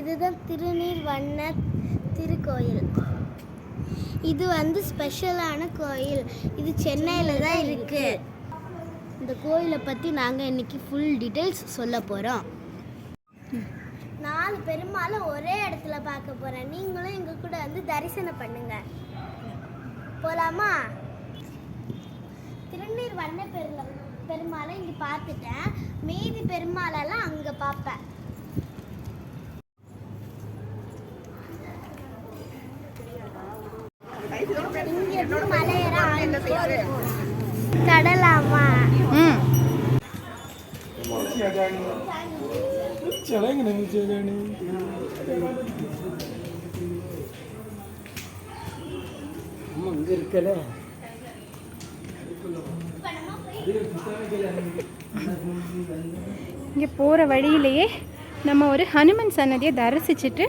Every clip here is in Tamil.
இதுதான் திருநீர் வண்ண திருக்கோயில். இது வந்து ஸ்பெஷலான கோயில். இது சென்னையில் தான் இருக்குது இந்த கோயிலை பற்றி நாங்கள் இன்னைக்கு ஃபுல் டீட்டெயில்ஸ் சொல்ல போகிறோம் நாலு பெருமாளை ஒரே இடத்துல பார்க்க போகிறேன் நீங்களும் எங்கள் கூட வந்து தரிசனம் பண்ணுங்க. போகலாமா திருநீர் வண்ண பெருமாளை இங்கே பார்த்துட்டேன். மீதி பெருமாளெல்லாம் அங்கே பார்ப்பேன். கடலாமா? ம். அங்கே இருக்கல இங்கே போகிற வழியிலேயே நம்ம ஒரு ஹனுமன் சன்னதியை தரிசிச்சுட்டு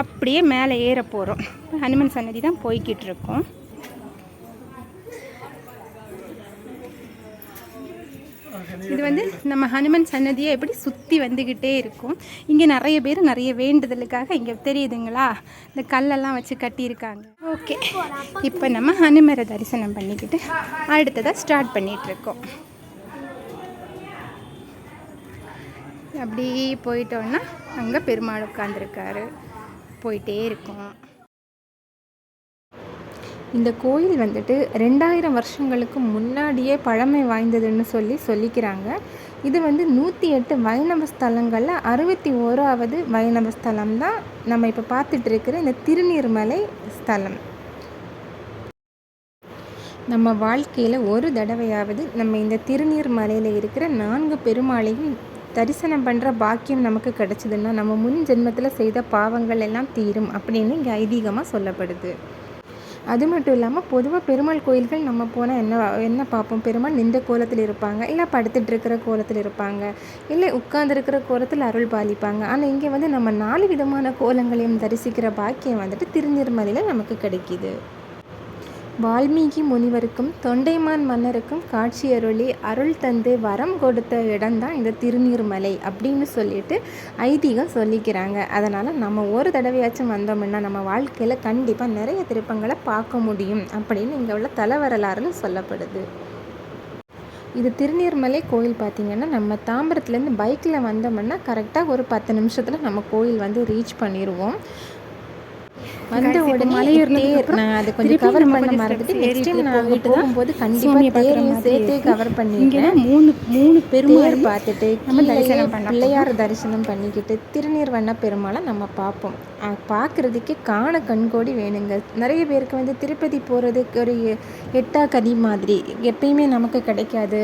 அப்படியே மேலே ஏற போகிறோம் ஹனுமன் சன்னதி தான் போய்கிட்டு இருக்கோம். இது வந்து நம்ம ஹனுமன் சன்னதியை எப்படி சுற்றி வந்துக்கிட்டே இருக்கும். இங்கே நிறைய பேர் நிறைய வேண்டுதலுக்காக இங்கே தெரியுதுங்களா? இந்த கல்லெல்லாம் வச்சு கட்டியிருக்காங்க. ஓகே இப்போ நம்ம ஹனுமரை தரிசனம் பண்ணிக்கிட்டு அடுத்ததாக ஸ்டார்ட் பண்ணிகிட்ருக்கோம் அப்படி போயிட்டோன்னா அங்கே பெருமாள் உட்காந்துருக்காரு போயிட்டே இருக்கோம். இந்த கோயில் வந்துட்டு ரெண்டாயிரம் வருஷங்களுக்கு முன்னாடியே பழமை வாய்ந்ததுன்னு சொல்லி சொல்லிக்கிறாங்க. இது வந்து நூற்றி எட்டு வைணவ ஸ்தலங்களில் அறுபத்தி ஓராவது வைணவ ஸ்தலம் தான் நம்ம இப்போ பார்த்துட்டு இருக்கிற இந்த திருநீர்மலை ஸ்தலம். நம்ம வாழ்க்கையில் ஒரு தடவையாவது நம்ம இந்த திருநீர்மலையில் இருக்கிற நான்கு பெருமாளையும் தரிசனம் பண்ணுற பாக்கியம் நமக்கு கிடைச்சதுன்னா நம்ம முன் ஜென்மத்தில் செய்த பாவங்கள் எல்லாம் தீரும் அப்படின்னு இங்கே ஐதீகமாக சொல்லப்படுது. அது மட்டும் இல்லாமல் பொதுவாக பெருமாள் கோயில்கள் நம்ம போனால் என்ன என்ன பார்ப்போம்? பெருமாள் நின்ற கோலத்தில் இருப்பாங்க இல்லை படுத்துட்டு இருக்கிற கோலத்தில் இருப்பாங்க இல்லை உட்கார்ந்துருக்கிற கோலத்தில் அருள் பாலிப்பாங்க. ஆனால் இங்கே வந்து நம்ம நாலு விதமான கோலங்களையும் தரிசிக்கிற பாக்கியம் வந்துட்டு திருநீர்மலையில் நமக்கு கிடைக்கிது. வால்மீகி முனிவருக்கும் தொண்டைமான் மன்னருக்கும் காட்சி அருளி அருள் தந்து வரம் கொடுத்த இடம்தான் இந்த திருநீர்மலை அப்படின்னு சொல்லிட்டு ஐதீகம் சொல்லிக்கிறாங்க. அதனால் நம்ம ஒரு தடவையாச்சும் வந்தோம்னா நம்ம வாழ்க்கையில் கண்டிப்பாக நிறைய திருப்பங்களை பார்க்க முடியும் அப்படின்னு இங்கே உள்ள தலைவரலாறுன்னு சொல்லப்படுது. இது திருநீர்மலை கோயில் பார்த்திங்கன்னா நம்ம தாம்பரத்துலேருந்து பைக்கில் வந்தோம்னா கரெக்டாக ஒரு பத்து நிமிஷத்தில் நம்ம கோயில் வந்து ரீச் பண்ணிடுவோம் வந்த உடனே தேர் நான் அது கொஞ்சம் கவர் பண்ண மறந்துட்டு நெக்ஸ்ட் டைம் நான் அங்கே போகும்போது கண்டிப்பாக தேரையும் சேர்த்தே கவர் பண்ணிடுறேன் மூணு மூணு பெருமாள் பார்த்துட்டு நம்ம தரிசனம் பண்ண பிள்ளையார் தரிசனம் பண்ணிக்கிட்டு திருநீர் வண்ண பெருமாளை நம்ம பார்ப்போம். பார்க்கறதுக்கே காண கண்கோடி வேணுங்க. நிறைய பேருக்கு வந்து திருப்பதி போகிறதுக்கு ஒரு எட்டா கதி மாதிரி. எப்பயுமே நமக்கு கிடைக்காது.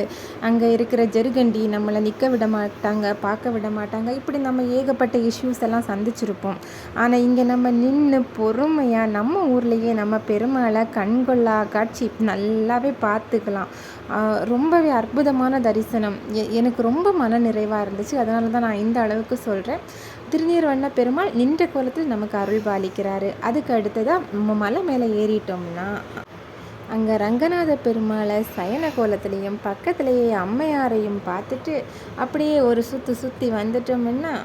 அங்கே இருக்கிற ஜெருகண்டி நம்மளை நிற்க விட மாட்டாங்க பார்க்க விட மாட்டாங்க. இப்படி நம்ம ஏகப்பட்ட இஷ்யூஸ் எல்லாம் சந்திச்சிருப்போம். ஆனால் இங்கே நம்ம நின்று பொறுமையாக நம்ம ஊர்லேயே நம்ம பெருமாளை கண்கொள்ளா காட்சி நல்லாவே பார்த்துக்கலாம். ரொம்பவே அற்புதமான தரிசனம். எ- எனக்கு ரொம்ப மன நிறைவாக இருந்துச்சு. அதனால தான் நான் இந்த அளவுக்கு சொல்கிறேன் திருநீர்வண்ண பெருமாள் நின்ற கோலத்தில் நமக்கு அருள் பாலிக்கிறாரு. அதுக்கு அடுத்ததாக நம்ம மலை மேலே ஏறிட்டோம்னா அங்கே ரங்கநாத பெருமாளை சயன கோலத்துலேயும் பக்கத்துலேயே அம்மையாரையும் பார்த்துட்டு அப்படியே ஒரு சுற்றி சுற்றி வந்துட்டோம்னா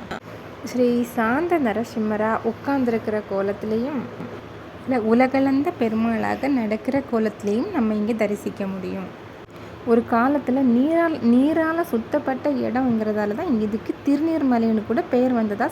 ஸ்ரீ சாந்த நரசிம்மரா உட்கார்ந்துருக்கிற கோலத்திலையும் இல்லை உலகளந்த பெருமாளாக நடக்கிற கோலத்திலையும் நம்ம இங்கே தரிசிக்க முடியும். ஒரு காலத்தில் நீரால் நீரால் சுத்தப்பட்ட இடங்கிறதால தான் இதுக்கு திருநீர்மலைன்னு கூட பெயர் வந்ததாக